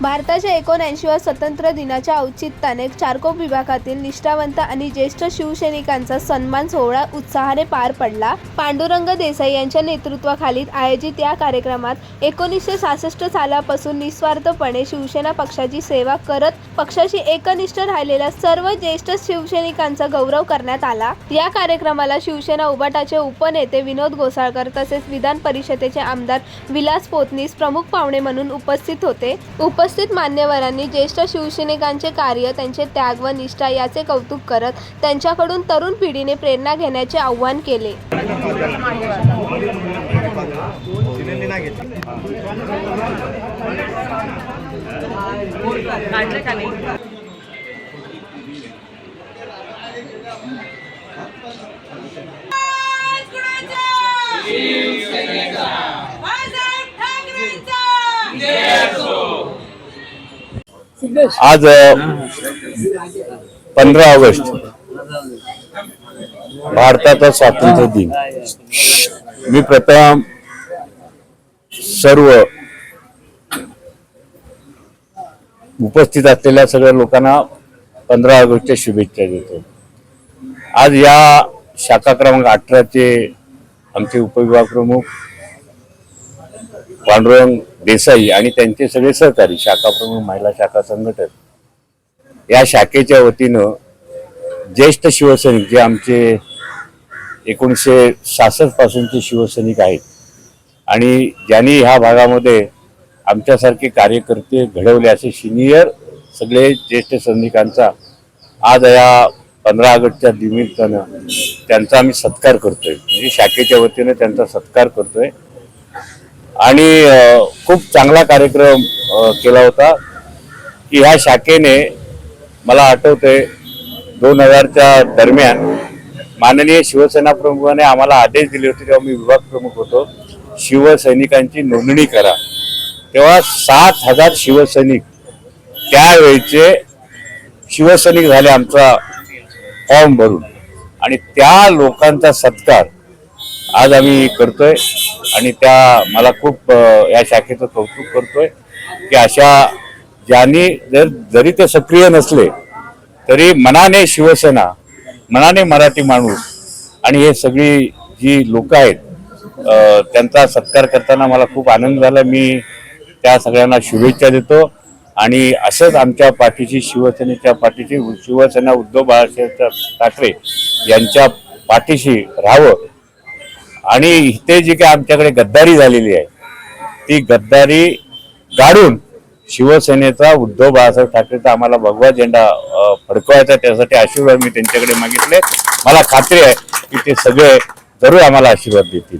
भारताच्या एकोणऐंशीव्या स्वतंत्र दिनाच्या औचित्याने चारकोप विभागातील निष्ठावंत आणि ज्येष्ठ शिवसैनिकांचा सन्मान सोहळा उत्साहाने पार पडला. पांडुरंग देसाई यांच्या नेतृत्वाखाली आयोजित या कार्यक्रमात एकोणीसशे सहासष्ट सालापासून निस्वार्थपणे शिवसेना पक्षाची सेवा करत पक्षाशी एकनिष्ठ राहिलेल्या सर्व ज्येष्ठ शिवसैनिकांचा गौरव करण्यात आला. या कार्यक्रमाला शिवसेना उबाटाचे उपनेते विनोद गोसाळकर तसेच विधान परिषदेचे आमदार विलास पोतनीस प्रमुख पाहुणे म्हणून उपस्थित होते. उप उपस्थित मान्यवरांनी ज्येष्ठ शिवसैनिकांचे कार्य त्यांचे त्याग व निष्ठा याचे कौतुक करत त्यांच्याकडून तरुण पिढीने प्रेरणा घेण्याचे आव्हान केले. काढले का नाही? आज पंधरा ऑगस्ट. भारताचा स्वातंत्र्य दिन. मी प्रथम सर्व उपस्थित असलेल्या सगळ्या लोकांना पंधरा ऑगस्टच्या शुभेच्छा देतो. आज या शाखा क्रमांक अठराचे आमचे उपविभाग प्रमुख पांडुरंग देसाई आणि त्यांचे सगळे सहकारी शाखा प्रमुख महिला शाखा संघटन या शाखेच्या वतीनं ज्येष्ठ शिवसैनिक जे आमचे एकोणीसशे सासष्ट पासूनचे शिवसैनिक आहेत आणि ज्यांनी ह्या भागामध्ये आमच्यासारखे कार्यकर्ते घडवले असे सिनियर सगळे ज्येष्ठ सैनिकांचा आज या पंधरा ऑगस्टच्या निमित्तानं त्यांचा आम्ही सत्कार करतोय. म्हणजे शाखेच्या वतीनं त्यांचा सत्कार करतोय. आणि खूप चांगला कार्यक्रम केला होता की ह्या शाखेने मला आठवते दोन हजारच्या दरम्यान माननीय शिवसेना प्रमुखाने आम्हाला आदेश दिले होते तेव्हा मी विभाग प्रमुख होतो शिवसैनिकांची नोंदणी करा. तेव्हा सात हजार शिवसैनिक त्यावेळेचे शिवसैनिक झाले आमचा फॉर्म भरून. आणि त्या लोकांचा सत्कार आज आम्ही करतोय आणि त्या मला खूप या शाखेचं कौतुक करतोय की अशा ज्यांनी जर जरी ते सक्रिय नसले तरी मनाने शिवसेना मनाने मराठी माणूस आणि हे सगळी जी लोक आहेत त्यांचा सत्कार करताना मला खूप आनंद झाला. मी त्या सगळ्यांना शुभेच्छा देतो आणि असंच आमच्या पाठीशी शिवसेनेच्या पाठीशी शिवसेना उद्धव बाळासाहेब ठाकरे यांच्या पाठीशी राहावं. आणि इथे जी काही आमच्याकडे गद्दारी झालेली आहे ती गद्दारी गाडून शिवसेनेचा उद्धव बाळासाहेब ठाकरेचा आम्हाला भगवा झेंडा फडकवायचा त्यासाठी आशीर्वाद मी त्यांच्याकडे मागितले. मला खात्री आहे की ते सगळे जरूर आम्हाला आशीर्वाद देतील.